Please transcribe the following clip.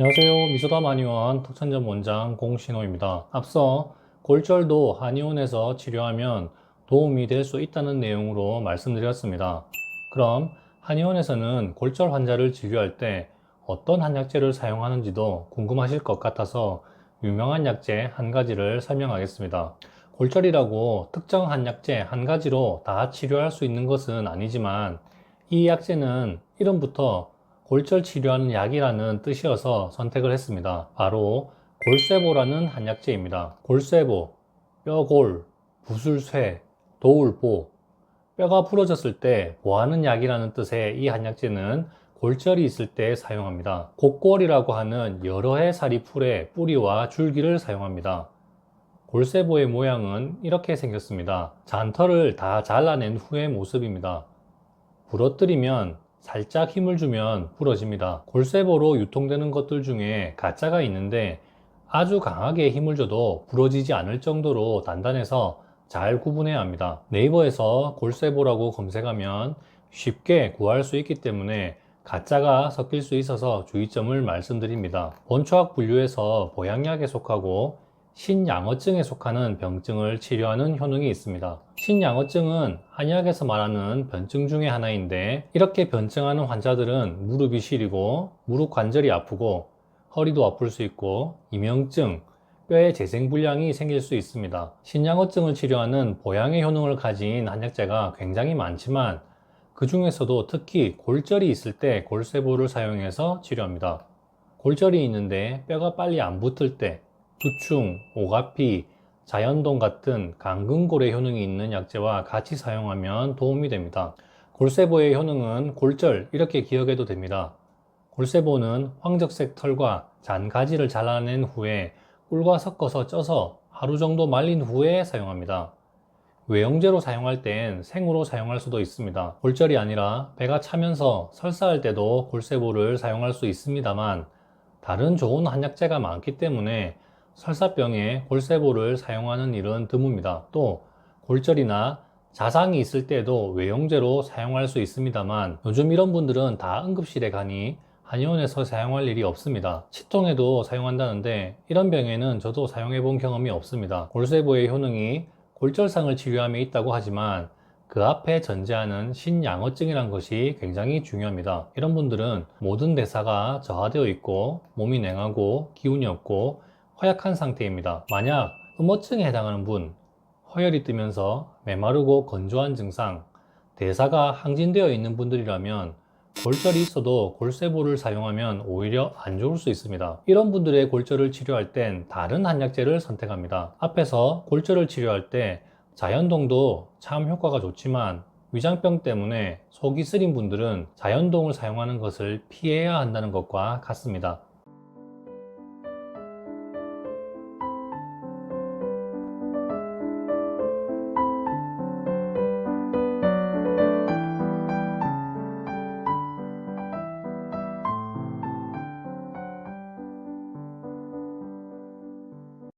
안녕하세요. 미소담 한의원 톡천점 원장 공신호입니다. 앞서 골절도 한의원에서 치료하면 도움이 될 수 있다는 내용으로 말씀드렸습니다. 그럼 한의원에서는 골절 환자를 진료할 때 어떤 한약재를 사용하는지도 궁금하실 것 같아서 유명한 약재 한 가지를 설명하겠습니다. 골절이라고 특정 한약재 한 가지로 다 치료할 수 있는 것은 아니지만 이 약재는 이름부터 골절 치료하는 약이라는 뜻이어서 선택을 했습니다. 바로 골세보라는 한약재입니다. 골세보, 뼈골, 부술쇠, 도울보, 뼈가 부러졌을 때 보하는 약이라는 뜻의 이 한약재는 골절이 있을 때 사용합니다. 곡골이라고 하는 여러 해 사리풀의 뿌리와 줄기를 사용합니다. 골세보의 모양은 이렇게 생겼습니다. 잔털을 다 잘라낸 후의 모습입니다. 부러뜨리면 살짝 힘을 주면 부러집니다. 골세보로 유통되는 것들 중에 가짜가 있는데 아주 강하게 힘을 줘도 부러지지 않을 정도로 단단해서 잘 구분해야 합니다. 네이버에서 골세보라고 검색하면 쉽게 구할 수 있기 때문에 가짜가 섞일 수 있어서 주의점을 말씀드립니다. 본초학 분류에서 보양약에 속하고 신양어증에 속하는 병증을 치료하는 효능이 있습니다. 신양어증은 한의학에서 말하는 변증 중의 하나인데 이렇게 변증하는 환자들은 무릎이 시리고 무릎 관절이 아프고 허리도 아플 수 있고 이명증, 뼈의 재생불량이 생길 수 있습니다. 신양어증을 치료하는 보양의 효능을 가진 한약재가 굉장히 많지만 그 중에서도 특히 골절이 있을 때 골세보를 사용해서 치료합니다. 골절이 있는데 뼈가 빨리 안 붙을 때 두충, 오가피, 자연동 같은 강근골의 효능이 있는 약재와 같이 사용하면 도움이 됩니다. 골세보의 효능은 골절 이렇게 기억해도 됩니다. 골세보는 황적색 털과 잔가지를 잘라낸 후에 꿀과 섞어서 쪄서 하루 정도 말린 후에 사용합니다. 외형제로 사용할 땐 생으로 사용할 수도 있습니다. 골절이 아니라 배가 차면서 설사할 때도 골세보를 사용할 수 있습니다만 다른 좋은 한약재가 많기 때문에 설사병에 골세보를 사용하는 일은 드뭅니다. 또 골절이나 자상이 있을 때도 외용제로 사용할 수 있습니다만 요즘 이런 분들은 다 응급실에 가니 한의원에서 사용할 일이 없습니다. 치통에도 사용한다는데 이런 병에는 저도 사용해 본 경험이 없습니다. 골세보의 효능이 골절상을 치료함에 있다고 하지만 그 앞에 전제하는 신양어증이란 것이 굉장히 중요합니다. 이런 분들은 모든 대사가 저하되어 있고 몸이 냉하고 기운이 없고 허약한 상태입니다. 만약 음어증에 해당하는 분, 허열이 뜨면서 메마르고 건조한 증상, 대사가 항진되어 있는 분들이라면 골절이 있어도 골세보를 사용하면 오히려 안 좋을 수 있습니다. 이런 분들의 골절을 치료할 땐 다른 한약재를 선택합니다. 앞에서 골절을 치료할 때 자연동도 참 효과가 좋지만 위장병 때문에 속이 쓰린 분들은 자연동을 사용하는 것을 피해야 한다는 것과 같습니다.